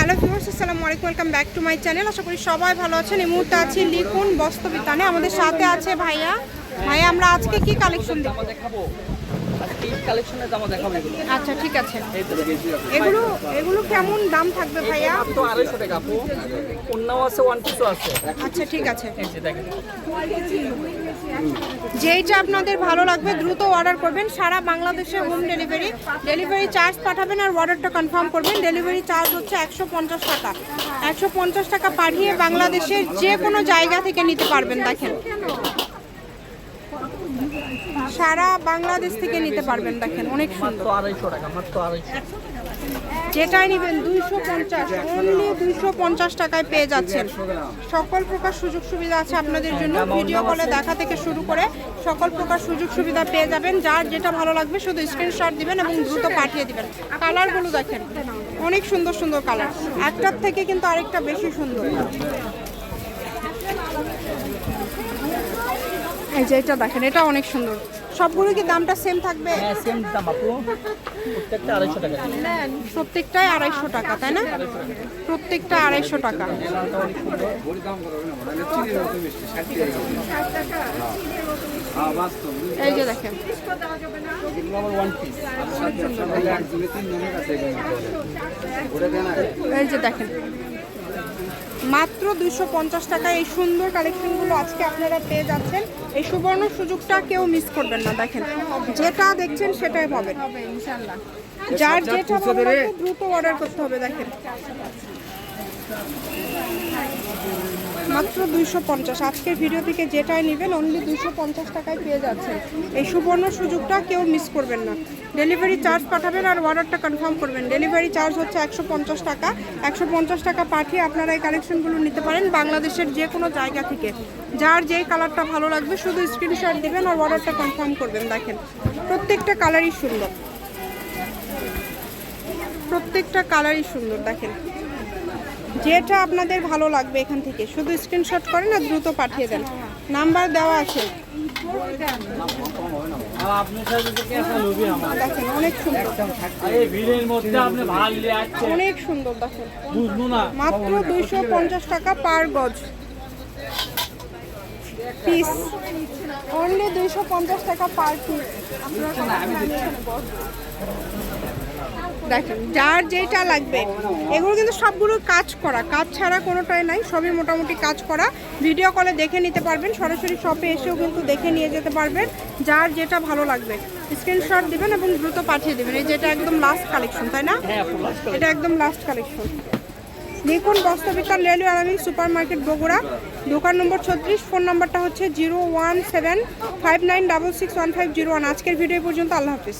Hello viewers, আসসালামু আলাইকুম, welcome back to my channel. আশা করি সবাই ভালো আছেন। এই মুহূর্তে আছি লিখুন বস্তবিতানে আমাদের সাথে আছে ভাইয়া। ভাইয়া, আমরা আজকে কি কালেকশন দেখব? কালেকশনের জামা দেখাবো এগুলো। আচ্ছা ঠিক আছে। এগুলো এগুলো কেমন দাম থাকবে ভাইয়া? তো আড়াইশো টাকা আপু। অন্যও আছে ওয়ান পিসও আছে। আচ্ছা ঠিক আছে। এই যে দেখেন। যেইটা আপনাদের ভালো লাগবে দ্রুত অর্ডার করবেন। সারা বাংলাদেশে হোম ডেলিভারি ডেলিভারি চার্জ পাঠাবেন আর অর্ডারটা কনফার্ম করবেন। ডেলিভারি চার্জ হচ্ছে একশো পঞ্চাশ টাকা। একশো পঞ্চাশ টাকা পাঠিয়ে বাংলাদেশের যে কোনো জায়গা থেকে নিতে পারবেন দেখেন। সারা বাংলাদেশ থেকে নিতে পারবেন দেখেন অনেক সুন্দর। আড়াইশো টাকা মাত্র আড়াইশো। যেটাই নেবেন দুইশো পঞ্চাশ অনলি দুইশো পঞ্চাশ টাকায় পেয়ে যাচ্ছেন। সকল প্রকার সুযোগ সুবিধা আছে আপনাদের জন্য। ভিডিও কলে দেখা থেকে শুরু করে সকল প্রকার সুযোগ সুবিধা পেয়ে যাবেন। যার যেটা ভালো লাগবে শুধু স্ক্রিনশট দিবেন এবং দ্রুত পাঠিয়ে দিবেন। কালারগুলো দেখেন অনেক সুন্দর সুন্দর কালার একটার থেকে কিন্তু আরেকটা বেশি সুন্দর। এই যে এটা দেখেন এটা অনেক সুন্দর। সবগুলো কি দামটা সেম থাকবে? হ্যাঁ সেম দাম আপু। প্রত্যেকটা আড়াইশো টাকা। প্রত্যেকটাই আড়াইশো টাকা তাই না? প্রত্যেকটা আড়াইশো টাকা। এই যে দেখেন। এই যে দেখেন। মাত্র দুশো পঞ্চাশ টাকায় এই সুন্দর কালেকশনগুলো আজকে আপনারা পেয়ে যাচ্ছেন। এই সুবর্ণ সুযোগটা কেউ মিস করবেন না দেখেন। যেটা দেখছেন সেটাই পাবেন। যার যেটা দ্রুত অর্ডার করতে হবে দেখেন। মাত্র দুইশো পঞ্চাশ। আজকের ভিডিও থেকে যেটাই নেবেন অনলি দুইশো পঞ্চাশ টাকায় পেয়ে যাচ্ছেন। এই সুবর্ণ সুযোগটা কেউ মিস করবেন না। ডেলিভারি চার্জ পাঠাবেন আর অর্ডারটা কনফার্ম করবেন। ডেলিভারি চার্জ হচ্ছে একশো পঞ্চাশ টাকা। একশো পঞ্চাশ টাকা পাঠিয়ে আপনারা এই কালেকশনগুলো নিতে পারেন বাংলাদেশের যে কোনো জায়গা থেকে। যার যেই কালারটা ভালো লাগবে, শুধু স্ক্রিনশট দিবেন আর অর্ডারটা কনফার্ম করবেন। দেখেন, প্রত্যেকটা কালারই সুন্দর। প্রত্যেকটা কালারই সুন্দর, দেখেন। যেটা আপনাদের ভালো লাগবে এখান থেকে। শুধু স্ক্রিনশট করেন আর দ্রুত পাঠিয়ে দেন। নাম্বার দেওয়া আছে। অনেক সুন্দর। অনেক সুন্দর মাত্র দুইশো পঞ্চাশ টাকা পার গজ পিস অনলি দুইশো পঞ্চাশ টাকা পার পিস দেখেন যার যেটা লাগবে। এগুলো কিন্তু সবগুলো কাজ করা। কাজ ছাড়া কোনোটাই নাই সবই মোটামুটি কাজ করা। ভিডিও কলে দেখে নিতে পারবেন সরাসরি শপে এসেও কিন্তু দেখে নিয়ে যেতে পারবেন যার যেটা ভালো লাগবে। স্ক্রিনশট দেবেন এবং দ্রুত পাঠিয়ে দেবেন। এই যেটা একদম লাস্ট কালেকশন তাই না? হ্যাঁ এটা একদম লাস্ট কালেকশন দেখুন বস্তবিতা লেলু আলামিন সুপার মার্কেট বগুড়া। দোকান নম্বর ছত্রিশ ফোন নাম্বারটা হচ্ছে zero one seven five nine double six one five zero one. আজকের ভিডিও পর্যন্ত আল্লাহ হাফিজ।